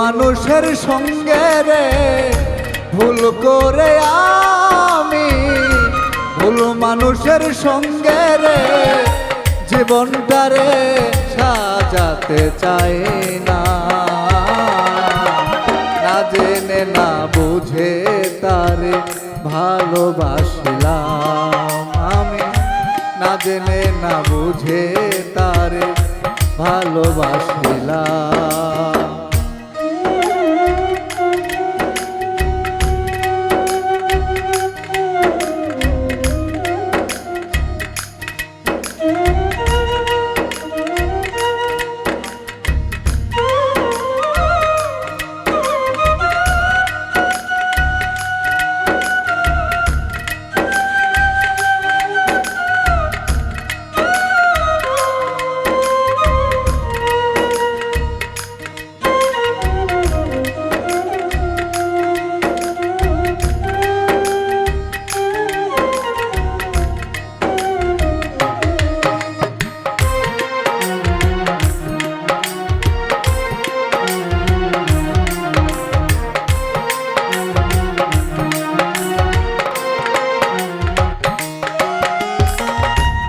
মানুষের সঙ্গে রে, ভুল করে আমি, ভুল মানুষের সঙ্গে রে জীবনটারে সাজাতে চাই না। না জেনে, না বুঝে তারে ভালোবাসলাম আমি। না জেনে, না বুঝে তারে ভালোবাসিলাম।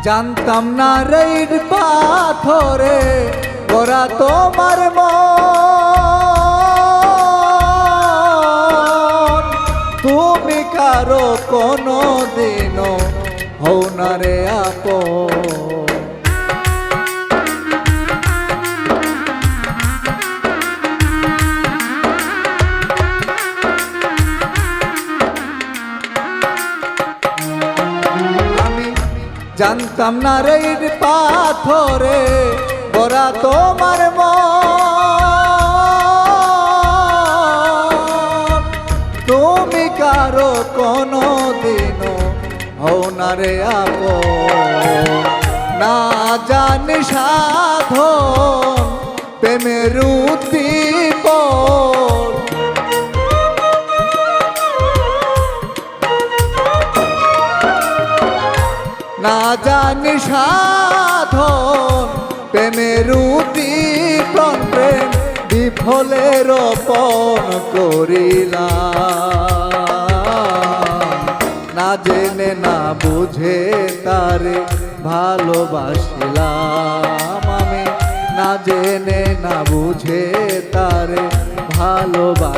জানতাম না রেড পাথরে ওরা তোমার তুমি কারও কোনো দিনও হও না রে আপন। না রে পাথরে বরা তোমার তুমি কারও কোনো দিনও হও না রে আপন। না জানি সাধন, প্রেমের উদ্দীপন জানি সাধন প্রেমের উদ্দীপন প্রেম বিফলে রোপণ করিলাম। না জেনে, না বুঝে তারে ভালোবাসিলাম আমি। না জেনে, না বুঝে তারে ভালোবাসিলাম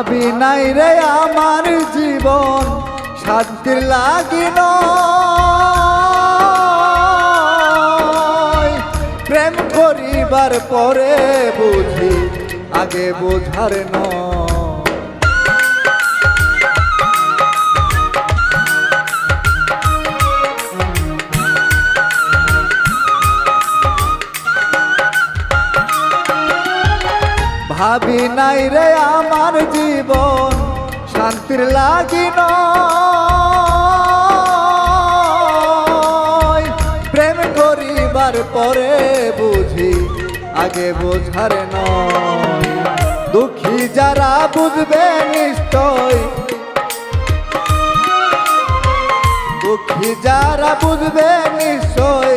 ভাবি নাই রে আমার জীবন শান্তি লাগিল প্রেম করিবার পরে বুঝি আগে বোঝার নয়। ভাবি নাই রে আমার জীবন শান্তির লাগিন প্রেম করিবার পরে বুঝি আগে বোঝার নয়। দুঃখী যারা বুঝবে নিশ্চয়। দুঃখী যারা বুঝবে নিশ্চয়,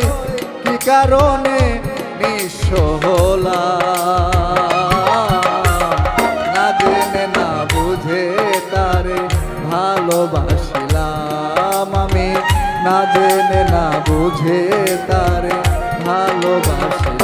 কি কারণে বুঝে তার ভালোবাসিলাম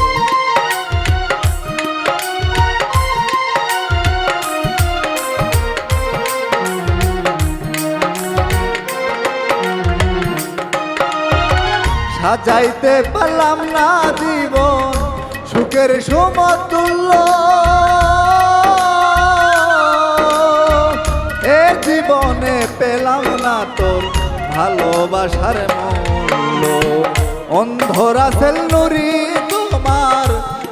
সাজাইতে পারলাম না জীবন সুখের সমতুল্য। এ জীবনে পেলাম না তোর ভালোবাসার মূল্য। অন্ধরা সেল নুরি তোমার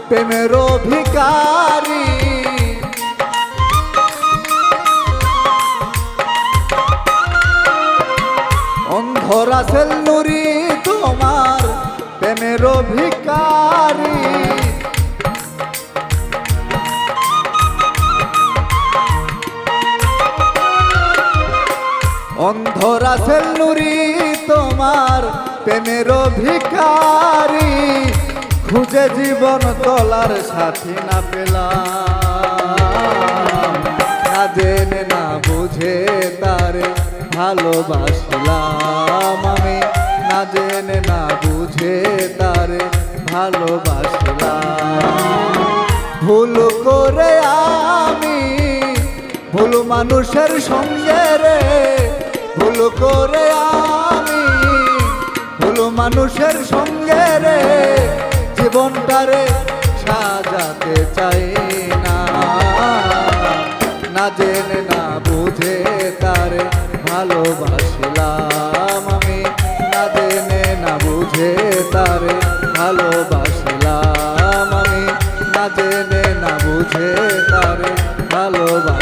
প্রেমের অধিকারী অন্ধরা সেল প্রেমের ভিকারি খুঁজে জীবন তোলার সাথী না পেলাম। না জেনে, না বুঝে তারে ভালোবাসলাম আমি। না জেনে, না বুঝে তারে ভালোবাসলাম। ভুল করে আমি, ভুল মানুষের সঙ্গে রে, ভুল করে আমি ভুল মানুষের সঙ্গে রে জীবনটারে সাজাতে চাই না জেনে, না বুঝে তারে ভালোবাসলাম আমি। না জেনে, না বুঝে তারে ভালোবাসলাম আমি। না জেনে, না বুঝে তারে ভালোবাসলাম